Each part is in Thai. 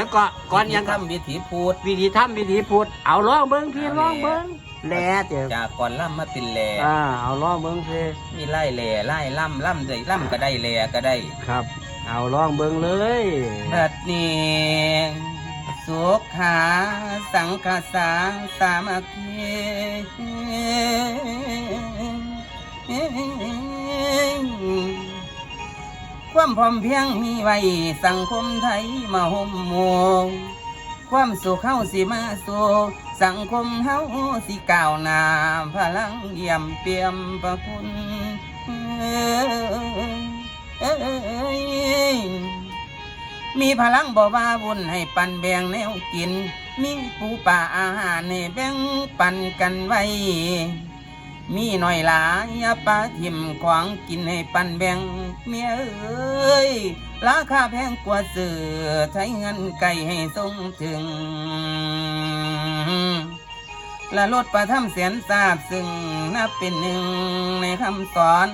แล้วก็ก่อนยังทำวิถีพูดวิธีทำวิธีพูดเอาลองเบิ้งพี่ลองเบิ้งแหล่เดี๋ยวจากก่อนล่ำมาเป็นแหล่อ่าเอาลองเบิ้งพี่มีไล่แหล่ไล่ล่ำล่ำได้ล่ำก็ได้แหล่ก็ได้ครับ เอาลองเบิ้งเลยบัดนี้สุขหาสังฆสังสามัคคี ความพร้อมเพียงมีไว้สังคมไทยมาห่มมวงความสุขเฮาสิมาสู่สังคมเฮาสิก้าวหน้าพลังเยี่ยมเปี่ยมประคุณมีพลังบ่ว่าบุญให้ปันแบ่งแนวกิน มีปูป่าอาหารให้แบ่งปันกันไว้ มีหน่อยหลายยาปลาทิมของกินให้ปันแบ่งเมียเอ้ยราคาแพงกว่าเสือใช้เงินไก่ให้ทรงถึง และลดประทำเสียนทราบซึ่งนับเป็นหนึ่งในคำสอน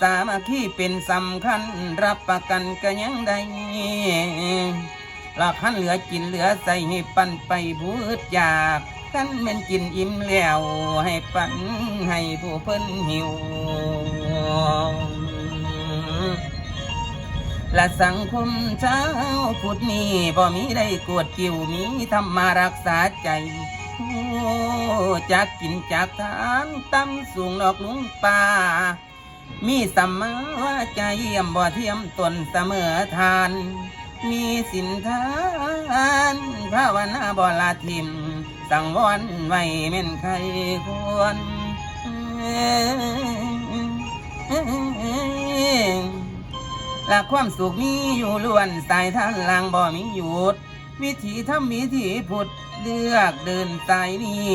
สามัคคีเป็นสำคัญรับประกันก็ยังได้ หลักขันเหลือกินเหลือใส่ให้ปันไปบูดอยากขันแม่นกินอิ่มแล้ว ให้ปันให้ผู้เพิ่นหิว และสังคมเช้าพุทธนี้บ่มีได้กวดกิ่วมีธรรมารักษาใจจากกินจากทานตั้มสูงดอกลุงป่า มีสัมมาวาจเยี่ยมบ่เทียมตนเสมอทาน มีสินทานภาวนาบ่ละทิม สังวรไว้แม่นใครควรและความสุขมีอยู่ล้วนสายทางลางบ่ มีหยุด วิถีทำวิถีพุทธเลือกเดินสายนี้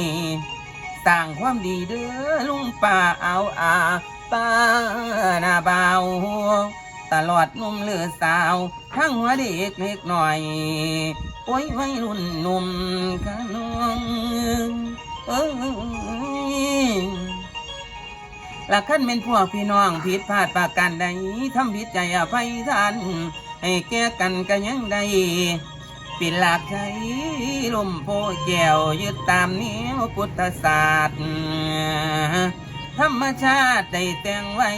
สร้างความดีเด้อลุงป่าเอาอาป้าหน้าเบาตลอดนุ่มหรือสาว ทั้งหัวเด็กเล็กหน่อยโอ้ยวัยรุ่นหนุ่มขนองเอ้ยหลักขั้นเป็นพวกพี่น้องผิดพลาดประการใดทำผิดใจอภัยทานให้แก้กันกันยังใดปิดหลักใจลมโพแก้วยึดตามแนวพุทธศาสตร์ธรรมชาติได้แต่งไว้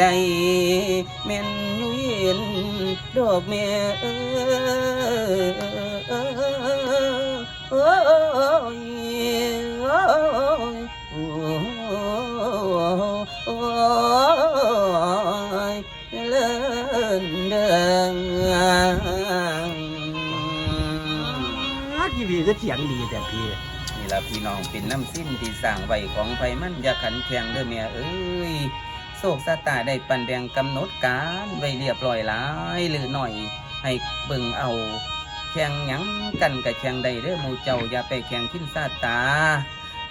ใดแม่นอยู่เย็นดอกแม่เอ้ยโอ้ยโอ้ยโอ้ยเลินเดินทีวีก็เสียงดีแต่พี่นี่ละพี่น้องเป็นน้ำสิ้นที่สร้างไว้ของไฟมันอย่าขันแข็งเด้อแม่เอ้ย โศกสตาได้ปันแดงกำหนดการไว้เรียบร้อยหลายหรือหน่อย ให้เบิ่งเอา แข่งหยังกันกับแข่งใดเด้อหมูเจ้าอย่าไปแข่งขึ้นซาตา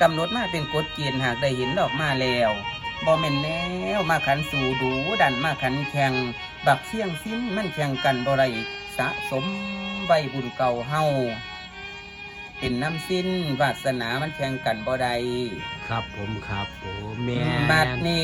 กำหนดมาเป็นกฎเกณฑ์หากได้เห็นดอกมาแล้วบ่แม่นแนวมาขันสู่ดูดันมาขันแข่ง บักเสี่ยงสิ้นมันแข่งกันบ่ไรสะสมใบบุญเก่าเฮาเป็นน้ำสิ้นวาสนามันแข่งกันบ่ได้ครับผมครับโอ้แม่บัดนี้